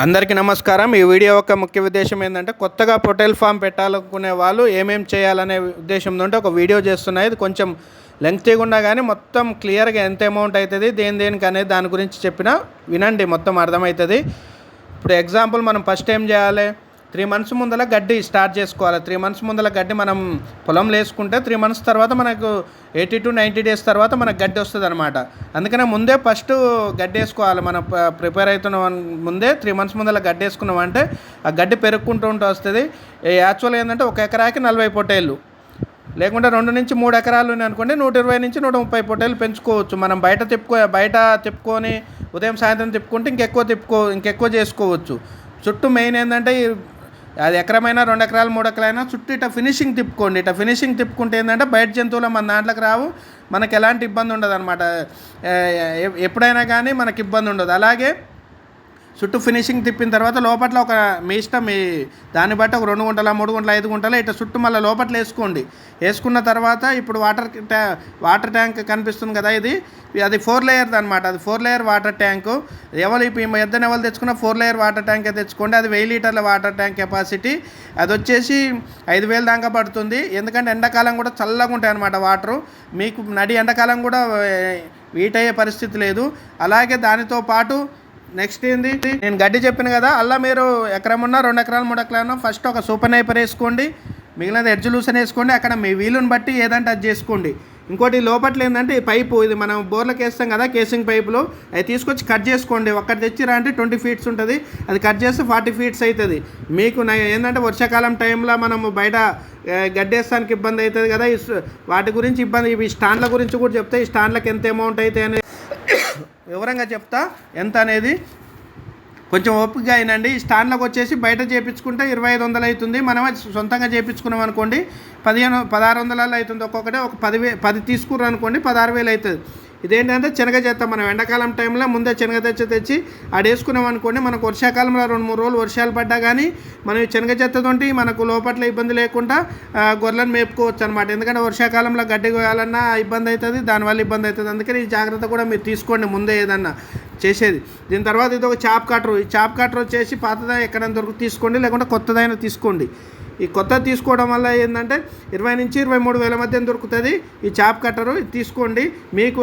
అందరికీ నమస్కారం. ఈ వీడియో యొక్క ముఖ్య ఉద్దేశం ఏంటంటే కొత్తగా పొటేల్ ఫామ్ పెట్టాలనుకునే వాళ్ళు ఏమేమి చేయాలనే ఉద్దేశంతో ఉంటే ఒక వీడియో చేస్తున్నాయి. ఇది కొంచెం లెంగ్తీగా ఉన్నా కానీ మొత్తం క్లియర్గా ఎంత అమౌంట్ అవుతుంది దేని దేనికి అనేది దాని గురించి చెప్పిన వినండి మొత్తం అర్థమవుతుంది. ఇప్పుడు ఎగ్జాంపుల్ మనం ఫస్ట్ ఏం చేయాలి? త్రీ మంత్స్ ముందల గడ్డి స్టార్ట్ చేసుకోవాలి. త్రీ మంత్స్ ముందల గడ్డి మనం పొలంలో వేసుకుంటే త్రీ మంత్స్ తర్వాత మనకు ఎయిటీ టు నైంటీ డేస్ తర్వాత మనకు గడ్డి వస్తుంది అనమాట అందుకనే ముందే ఫస్ట్ గడ్డి వేసుకోవాలి. మనం ప్రిపేర్ అవుతున్న ముందే త్రీ మంత్స్ ముందల గడ్డి వేసుకున్నాం అంటే ఆ గడ్డి పెరుక్కుంటూ ఉంటూ వస్తుంది. యాక్చువల్ ఏంటంటే ఒక ఎకరాకి నలభై పొట్టేళ్ళు. లేకుంటే రెండు నుంచి మూడు ఎకరాలు ఉన్నాయి అనుకోండి నూట ఇరవై నుంచి నూట ముప్పై పొట్టేలు పెంచుకోవచ్చు. మనం బయట తిప్పుకో బయట తిప్పుకొని ఉదయం సాయంత్రం తిప్పుకుంటే ఇంకెక్కువ తిప్పుకో ఇంకెక్కువ చేసుకోవచ్చు. చుట్టూ మెయిన్ ఏంటంటే అది ఎకరమైనా రెండు ఎకరాలు మూడు ఎకరాలైనా చుట్టూ ఇట ఫినిషింగ్ తిప్పుకోండి. ఇట్లా ఫినిషింగ్ తిప్పుకుంటే ఏంటంటే బయట జంతువులు మన దాంట్లోకి రావు. మనకి ఎలాంటి ఇబ్బంది ఉండదు అనమాట ఎప్పుడైనా కానీ మనకి ఇబ్బంది ఉండదు. అలాగే చుట్టూ ఫినిషింగ్ తిప్పిన తర్వాత లోపల ఒక మీ ఇష్టం మీ దాన్ని బట్టి ఒక రెండు గుంటల మూడు గుంటల ఐదు గుంటల ఇట్లా చుట్టూ మళ్ళీ లోపల వేసుకోండి. వేసుకున్న తర్వాత ఇప్పుడు వాటర్ ట్యా వాటర్ ట్యాంక్ కనిపిస్తుంది కదా ఇది. అది ఫోర్ లేయర్ది అనమాట అది ఫోర్ లేయర్ వాటర్ ట్యాంకు. ఎవరు ఇప్పుడు ఈ ఇద్దరు ఎవరు తెచ్చుకున్న ఫోర్ లేయర్ వాటర్ ట్యాంక్ తెచ్చుకోండి. అది వెయ్యి లీటర్ల వాటర్ ట్యాంక్ కెపాసిటీ. అది వచ్చేసి ఐదు వేలు దాకా పడుతుంది. ఎందుకంటే ఎండాకాలం కూడా చల్లగా ఉంటాయి అనమాట వాటరు. మీకు నడి ఎండాకాలం కూడా వీటయ్యే అయ్యే పరిస్థితి లేదు. అలాగే దానితో పాటు నెక్స్ట్ ఏంది? నేను గడ్డి చెప్పిన కదా అలా మీరు ఎకరం ఉన్నా రెండు ఎకరాలు మూడు ఎకరాలు ఫస్ట్ ఒక సూపర్ నైపర్ వేసుకోండి. మిగిలినది ఎడ్జ్ లూసన్ వేసుకోండి. అక్కడ మీ వీలుని బట్టి ఏదంటే అది చేసుకోండి. ఇంకోటి లోపట్ల ఏంటంటే ఈ పైపు ఇది మనం బోర్లకు వేస్తాం కదా కేసింగ్ పైపులు అవి తీసుకొచ్చి కట్ చేసుకోండి. ఒక్కటి తెచ్చిరా అంటే ట్వంటీ ఫీట్స్ ఉంటుంది. అది కట్ చేస్తే ఫార్టీ ఫీట్స్ అవుతుంది మీకు ఏంటంటే వర్షాకాలం టైంలో మనము బయట గడ్డేస్తానికి ఇబ్బంది అవుతుంది కదా. ఈ వాటి గురించి ఇబ్బంది ఇవి స్టాండ్ల గురించి కూడా చెప్తే ఈ స్టాండ్లకు ఎంత అమౌంట్ అయితే అనేది వివరంగా చెప్తా. ఎంత అనేది కొంచెం ఓపికగా అయినండి. స్టాండ్లకు వచ్చేసి బయట చేపించుకుంటే ఇరవై ఐదు వందలు అవుతుంది. మనం సొంతంగా చేపించుకున్నాం అనుకోండి పదిహేను పదహారు వందలలో అవుతుంది. ఒక్కొక్కటి ఒక పది పది తీసుకుర్రు అనుకోండి పదహారు వేలు అవుతుంది. ఇదేంటంటే శనగ చేస్తాం మనం ఎండాకాలం టైంలో ముందే శనగ తెచ్చి తెచ్చి ఆడేసుకున్నాం అనుకోండి మనకు వర్షాకాలంలో రెండు మూడు రోజులు వర్షాలు పడ్డా కానీ మనం ఈ శనగ చెత్తతోటి మనకు లోపట్ల ఇబ్బంది లేకుండా గొర్రెలను మేపుకోవచ్చు అనమాట ఎందుకంటే వర్షాకాలంలో గడ్డి కోయాలన్నా ఇబ్బంది అవుతుంది దానివల్ల ఇబ్బంది అవుతుంది అందుకని ఈ జాగ్రత్త కూడా మీరు తీసుకోండి ముందే ఏదన్నా చేసేది. దీని తర్వాత ఇది ఒక చాప్ కట్టర్. ఈ చాప్ కట్టర్ వచ్చేసి పాతదా ఎక్కడైనా దొరుకు తీసుకోండి లేకుంటే కొత్తదైనా తీసుకోండి. ఈ కొత్త తీసుకోవడం వల్ల ఏంటంటే ఇరవై నుంచి ఇరవై మూడు వేల మధ్య దొరుకుతుంది. ఈ చాప్ కట్టరు ఇది తీసుకోండి. మీకు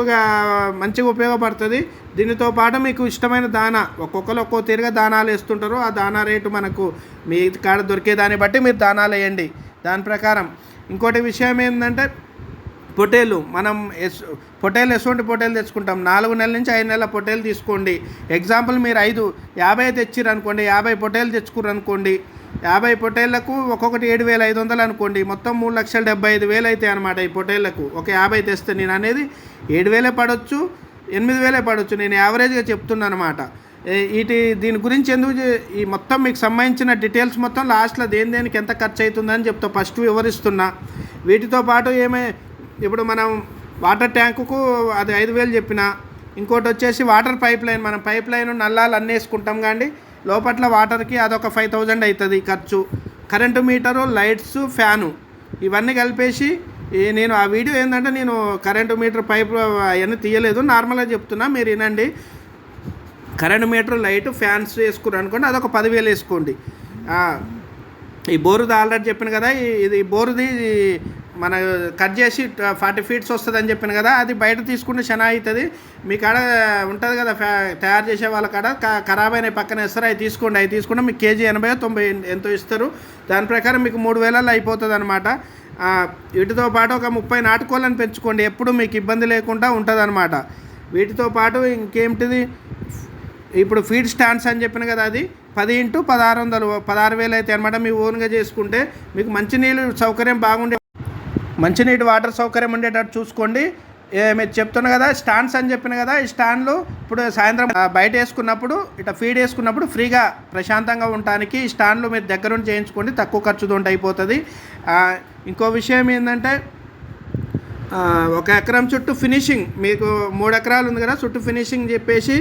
మంచిగా ఉపయోగపడుతుంది. దీనితో పాటు మీకు ఇష్టమైన దానా ఒక్కొక్కరు ఒక్కో తీరుగా దానాలు వేస్తుంటారు. ఆ దానా రేటు మనకు మీ కాడ దొరికే దాన్ని బట్టి మీరు దానాలు వేయండి. దాని ప్రకారం ఇంకోటి విషయం ఏంటంటే పొటేలు మనం ఎస్ పొటేలు ఎటువంటి పొటేలు తెచ్చుకుంటాం. నాలుగు నెలల నుంచి ఐదు నెలల పొటేలు తీసుకోండి. ఎగ్జాంపుల్ మీరు ఐదు యాభై తెచ్చిరనుకోండి యాభై పొటేలు తెచ్చుకుర్రు అనుకోండి యాభై పొటేళ్ళకు ఒక్కొక్కటి ఏడు వేల ఐదు వందలు అనుకోండి. మొత్తం మూడు లక్షల డెబ్బై ఐదు వేలు అవుతాయి అనమాట ఈ పొటేళ్ళకు ఒక యాభై తెస్తే నేను అనేది ఏడు వేలే పడవచ్చు ఎనిమిది వేలే పడవచ్చు నేను యావరేజ్గా చెప్తున్నాను అనమాట వీటి దీని గురించి ఎందుకు ఈ మొత్తం మీకు సంబంధించిన డీటెయిల్స్ మొత్తం లాస్ట్లో దేని దేనికి ఎంత ఖర్చు అవుతుందని చెప్తా. ఫస్ట్ వివరిస్తున్నా. వీటితో పాటు ఏమే ఇప్పుడు మనం వాటర్ ట్యాంకుకు అది ఐదు వేలు చెప్పిన. ఇంకోటి వచ్చేసి వాటర్ పైప్ లైన్. మనం పైప్ లైన్ నల్లాలు అన్నీ వేసుకుంటాం కానీ లోపట్ల వాటర్కి అదొక ఫైవ్ థౌజండ్ అవుతుంది ఖర్చు. కరెంటు మీటరు లైట్స్ ఫ్యాను ఇవన్నీ కలిపేసి నేను ఆ వీడియో ఏంటంటే నేను కరెంటు మీటర్ పైప్ అవన్నీ తీయలేదు. నార్మల్గా చెప్తున్నా మీరు వినండి. కరెంటు మీటర్ లైట్ ఫ్యాన్స్ వేసుకున్నారు అనుకోండి అదొక పదివేలు వేసుకోండి. ఈ బోరుది ఆల్రెడీ చెప్పాను కదా ఇది బోరుది మన కట్ చేసి ఫార్టీ ఫీట్స్ వస్తుందని చెప్పాను కదా అది బయట తీసుకుంటే శనా అవుతుంది. మీ కాడ ఉంటుంది కదా ఫ్యా తయారు చేసే వాళ్ళ కాడ ఖరాబ్ అయిన పక్కన ఇస్తారు అవి తీసుకోండి అవి తీసుకుంటే మీకు కేజీ ఎనభై తొంభై ఎంతో ఇస్తారు. దాని ప్రకారం మీకు మూడు వేలలో అయిపోతుంది అనమాట వీటితో పాటు ఒక ముప్పై నాటుకోళ్ళని పెంచుకోండి ఎప్పుడు మీకు ఇబ్బంది లేకుండా ఉంటుంది అనమాట వీటితో పాటు ఇంకేమిటిది ఇప్పుడు ఫీడ్ స్టాండ్స్ అని చెప్పిన కదా అది పది ఇంటూ పదహారు వందలు పదహారు వేలు అయితే అనమాట మీ ఓన్గా చేసుకుంటే మీకు మంచినీళ్ళు సౌకర్యం బాగుండే మంచినీటి వాటర్ సౌకర్యం ఉండేటట్టు చూసుకోండి. మీరు చెప్తున్నా కదా స్టాండ్స్ అని చెప్పిన కదా ఈ స్టాండ్లు ఇప్పుడు సాయంత్రం బయట వేసుకున్నప్పుడు ఇట్లా ఫీడ్ వేసుకున్నప్పుడు ఫ్రీగా ప్రశాంతంగా ఉండటానికి ఈ స్టాండ్లు మీరు దగ్గరుండి చేయించుకోండి. తక్కువ ఖర్చుతో అయిపోతుంది. ఇంకో విషయం ఏంటంటే ఒక ఎకరం చుట్టూ ఫినిషింగ్ మీకు మూడు ఎకరాలు ఉంది కదా చుట్టూ ఫినిషింగ్ చెప్పేసి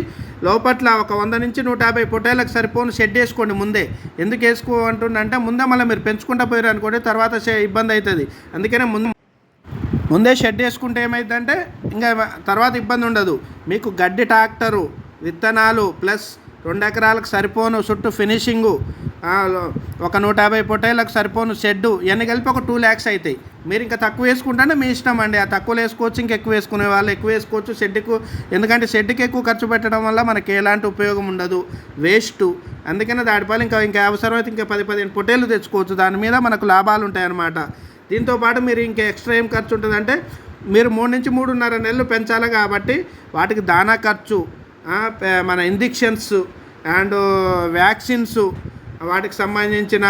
లోపట్ల ఒక వంద నుంచి నూట యాభై పొట్టేలకు సరిపోను షెడ్ వేసుకోండి ముందే. ఎందుకు వేసుకో అంటుండంటే ముందే మళ్ళీ మీరు పెంచుకుంటా పోయారు అనుకోండి తర్వాత ఇబ్బంది అవుతుంది అందుకనే ముందు ముందే షెడ్ వేసుకుంటే ఏమైందంటే ఇంకా తర్వాత ఇబ్బంది ఉండదు. మీకు గడ్డి ట్రాక్టరు విత్తనాలు ప్లస్ రెండు ఎకరాలకు సరిపోను చుట్టూ ఫినిషింగు. ఒక నూట యాభై పొట్టేళ్ళకు సరిపోను షెడ్డు. ఇవన్నీ కలిపి ఒక టూ ల్యాక్స్ అవుతాయి మీరు ఇంకా తక్కువ వేసుకుంటే మీ ఇష్టం అండి. ఆ తక్కువ వేసుకోవచ్చు ఇంకా ఎక్కువ వేసుకునే వాళ్ళు ఎక్కువ వేసుకోవచ్చు. షెడ్డుకు ఎందుకంటే షెడ్డుకి ఎక్కువ ఖర్చు పెట్టడం వల్ల మనకి ఎలాంటి ఉపయోగం ఉండదు. వేస్ట్ అందుకనే దాటిపాలు ఇంకా ఇంకా అవసరమైతే ఇంకా పది పదిహేను పొట్టేలు తెచ్చుకోవచ్చు. దాని మీద మనకు లాభాలు ఉంటాయన్నమాట. దీంతో పాటు మీరు ఇంకా ఎక్స్ట్రా ఏం ఖర్చు ఉంటుందంటే మీరు మూడు నుంచి మూడున్నర నెలలు పెంచాలి కాబట్టి వాటికి దానా ఖర్చు మన ఇంజెక్షన్స్ అండ్ వ్యాక్సిన్స్ వాటికి సంబంధించిన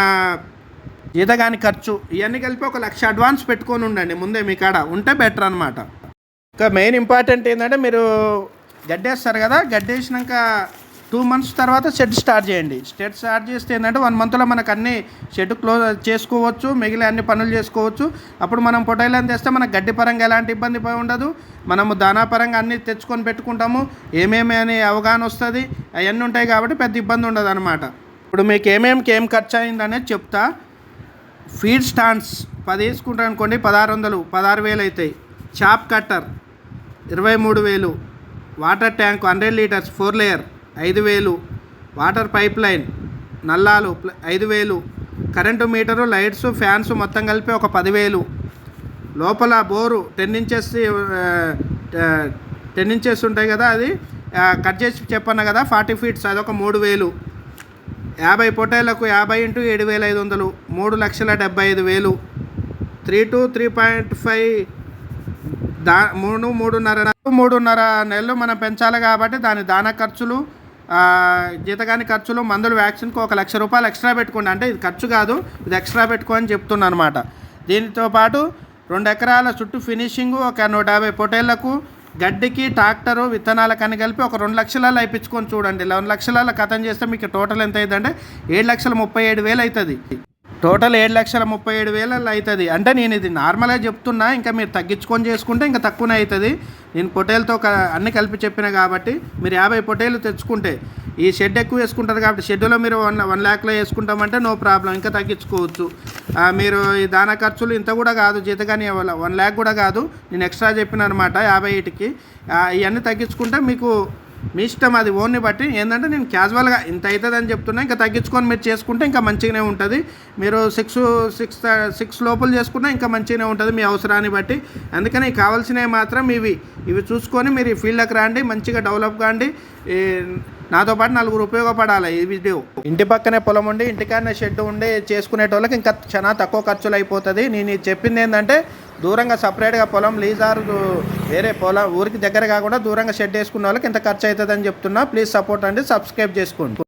ఈతగాని ఖర్చు ఇవన్నీ కలిపి ఒక లక్ష అడ్వాన్స్ పెట్టుకొని ఉండండి ముందే మీ కాడ. ఉంటే బెటర్ అనమాట ఇంకా మెయిన్ ఇంపార్టెంట్ ఏంటంటే మీరు గడ్డేస్తారు కదా గడ్డేసినాక టూ మంత్స్ తర్వాత షెడ్ స్టార్ట్ చేయండి. షెడ్ స్టార్ట్ చేస్తే ఏంటంటే వన్ మంత్లో మనకు అన్ని షెడ్ క్లోజ్ చేసుకోవచ్చు మిగిలిన అన్ని పనులు చేసుకోవచ్చు. అప్పుడు మనం పొటైలను తెస్తే మనకు గడ్డి పరంగా ఎలాంటి ఇబ్బంది ఉండదు. మనము దానా పరంగా అన్ని తెచ్చుకొని పెట్టుకుంటాము. ఏమేమి అని అవగాహన వస్తుంది అవన్నీ ఉంటాయి కాబట్టి పెద్ద ఇబ్బంది ఉండదు అనమాట ఇప్పుడు మీకు ఏమేమికి ఏం ఖర్చు అయింది అనేది చెప్తా. ఫీడ్ స్టాండ్స్ పది వేసుకుంటారు అనుకోండి పదహారు వందలు పదహారు వేలు అవుతాయి చాప్ కట్టర్ ఇరవై మూడు వేలు. Water tank hundred litres four layer ఐదు వేలు. వాటర్ పైప్ లైన్ నల్లాలు ఐదు వేలు. కరెంటు మీటరు లైట్స్ ఫ్యాన్స్ మొత్తం కలిపి ఒక పదివేలు. లోపల bore ten inches ten inches ఉంటాయి కదా అది. కట్ చేసి చెప్పన్నా కదా ఫార్టీ ఫీట్స్ అదొక మూడు వేలు. యాభై పొటైలకు యాభై ఇంటూ ఏడు వేల ఐదు వందలు మూడు లక్షల డెబ్బై ఐదు వేలు. Three two three point five దా మూడు మూడున్నర మూడున్నర నెలలు మనం పెంచాలి కాబట్టి దాని దాన ఖర్చులు జీతగాని ఖర్చులు మందులు వ్యాక్సిన్కు ఒక లక్ష రూపాయలు ఎక్స్ట్రా పెట్టుకోండి. అంటే ఇది ఖర్చు కాదు ఇది ఎక్స్ట్రా పెట్టుకో అని చెప్తున్నాను అనమాట దీనితో పాటు రెండు ఎకరాల చుట్టూ ఫినిషింగ్ ఒక నూట యాభై పొటేళ్ళకు గడ్డికి ట్రాక్టరు విత్తనాల కని కలిపి ఒక రెండు లక్షలలో అయిపించుకొని చూడండి. రెండు లక్షలలో కథం చేస్తే మీకు టోటల్ ఎంత అవుతుందంటే ఏడు లక్షల ముప్పై ఏడు వేలు అవుతుంది. టోటల్ ఏడు లక్షల ముప్పై ఏడు వేలలో అవుతుంది. అంటే నేను ఇది నార్మల్గా చెప్తున్నా ఇంకా మీరు తగ్గించుకొని చేసుకుంటే ఇంకా తక్కువనే అవుతుంది. నేను పొటేలతో అన్ని కలిపి చెప్పిన కాబట్టి మీరు యాభై పొటేలు తెచ్చుకుంటే ఈ షెడ్ ఎక్కువ వేసుకుంటారు కాబట్టి షెడ్లో మీరు వన్ వన్ ల్యాక్లో వేసుకుంటామంటే నో ప్రాబ్లం ఇంకా తగ్గించుకోవచ్చు. మీరు ఈ దాన ఖర్చులు ఇంత కూడా కాదు జీతగాని వన్ ల్యాక్ కూడా కాదు. నేను ఎక్స్ట్రా చెప్పిన అనమాట యాభై ఇటుకి ఇవన్నీ తగ్గించుకుంటే మీకు మీ ఇష్టం అది ఓన్ని బట్టి. ఏంటంటే నేను క్యాజువల్గా ఇంత అవుతుందని చెప్తున్నా ఇంకా తగ్గించుకొని మీరు చేసుకుంటే ఇంకా మంచిగానే ఉంటుంది. మీరు సిక్స్ సిక్స్ సిక్స్ లోపల చేసుకున్నా ఇంకా మంచిగానే ఉంటుంది మీ అవసరాన్ని బట్టి. అందుకని కావాల్సినవి మాత్రం ఇవి ఇవి చూసుకొని మీరు ఈ ఫీల్డ్కి రండి మంచిగా డెవలప్ కాండి. నాతో పాటు నలుగురు ఉపయోగపడాలి ఈ వీడియో ఇంటి పక్కనే పొలం ఉండి ఇంటికాడనే షెడ్ ఉండి చేసుకునేటోళ్ళకి ఇంకా చాలా తక్కువ ఖర్చులు అయిపోతుంది నేను చెప్పింది ఏంటంటే దూరంగా సపరేట్గా పొలం లీజారు వేరే పొలం ఊరికి దగ్గర కాకుండా దూరంగా షెడ్ వేసుకున్న వాళ్ళకి ఇంత ఖర్చు అవుతుందని చెప్తున్నా. ప్లీజ్ సపోర్ట్ అండి సబ్స్క్రైబ్ చేసుకోండి.